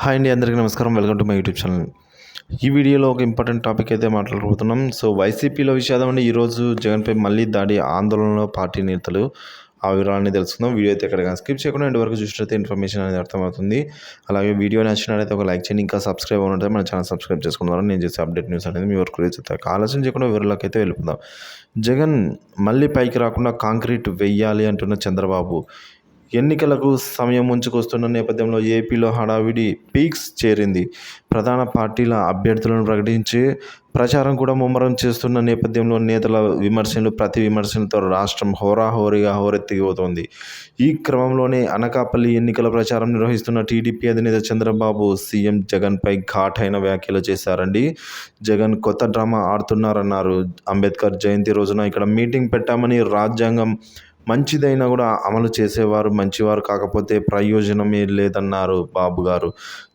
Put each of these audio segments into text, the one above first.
Hi అండి అందరికీ నమస్కారం. Welcome to my YouTube channel. ఈ వీడియోలో ఒక ఇంపార్టెంట్ టాపిక్ అయితే మాట్లాడబోతున్నాం. సో వైసీపీలో విషాదం అండి. ఈరోజు జగన్పై మళ్ళీ దాడి ఆందోళనలో పార్టీ నేతలు ఆ వివరాలని తెలుసుకుందాం. వీడియో అయితే ఎక్కడ స్కిప్ చేయకుండా ఎండ్ వరకు చూసినట్లయితే ఇన్ఫర్మేషన్ అనేది అర్థమవుతుంది. అలాగే వీడియో నచ్చినట్లయితే ఒక లైక్ చేయండి. ఇంకా సబ్స్క్రైబ్ అవ్వనంటే మన ఛానల్ సబ్స్క్రైబ్ చేసుకున్నారు నేను చేసే అప్డేట్ న్యూస్ అనేది మీ వరకు రీచ్ అవుతాయి ఆలస్యం చేయకుండా వివరాలకు అయితే వెళ్ళిపోదాం. జగన్ మళ్ళీ పైకి రాకుండా కాంక్రీట్ వెయ్యాలి అంటున్న చంద్రబాబు. ఎన్నికలకు సమయం ముంచుకొస్తున్న నేపథ్యంలో ఏపీలో హడావిడి పీక్స్ చేరింది. ప్రధాన పార్టీల అభ్యర్థులను ప్రకటించి ప్రచారం కూడా ముమ్మరం చేస్తున్న నేపథ్యంలో నేతల విమర్శలు ప్రతి విమర్శలతో రాష్ట్రం హోరాహోరీగా హోరెత్తిపోతోంది. ఈ క్రమంలోనే అనకాపల్లి ఎన్నికల ప్రచారం నిర్వహిస్తున్న టీడీపీ అధినేత చంద్రబాబు సీఎం జగన్పై ఘాటైన వ్యాఖ్యలు చేశారండి. జగన్ కొత్త డ్రామా ఆడుతున్నారన్నారు. అంబేద్కర్ జయంతి రోజున ఇక్కడ మీటింగ్ పెట్టామని రాజ్యాంగం మంచిదైనా కూడా అమలు చేసేవారు మంచివారు కాకపోతే ప్రయోజనమే లేదన్నారు బాబు గారు.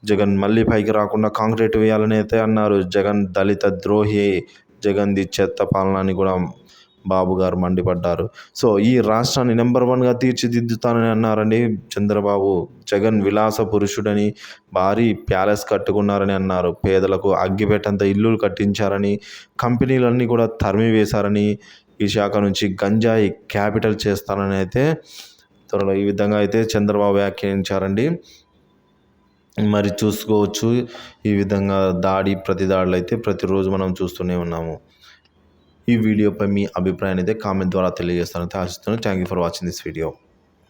జగన్ మళ్ళీ పైకి రాకుండా కాంక్రీట్ వేయాలని అయితే అన్నారు. జగన్ దళిత ద్రోహి జగన్ది చెత్త పాలన అని కూడా బాబు గారు మండిపడ్డారు. సో ఈ రాష్ట్రాన్ని నెంబర్ వన్గా తీర్చిదిద్దుతానని అన్నారండి చంద్రబాబు. జగన్ విలాస పురుషుడని భారీ ప్యాలెస్ కట్టుకున్నారని అన్నారు. పేదలకు అగ్గిపెట్టంత ఇల్లులు కట్టించారని కంపెనీలన్నీ కూడా తరిమివేశారని ఈ శాఖ నుంచి గంజాయి క్యాపిటల్ చేస్తానని అయితే త్వరలో ఈ విధంగా అయితే చంద్రబాబు వ్యాఖ్యానించారండి. మరి చూసుకోవచ్చు ఈ విధంగా దాడి ప్రతి దాడులు అయితే ప్రతిరోజు మనం చూస్తూనే ఉన్నాము. ఈ వీడియోపై మీ అభిప్రాయాన్ని అయితే కామెంట్ ద్వారా తెలియజేస్తాను. ఆశిస్తున్నాను thank you for watching this video.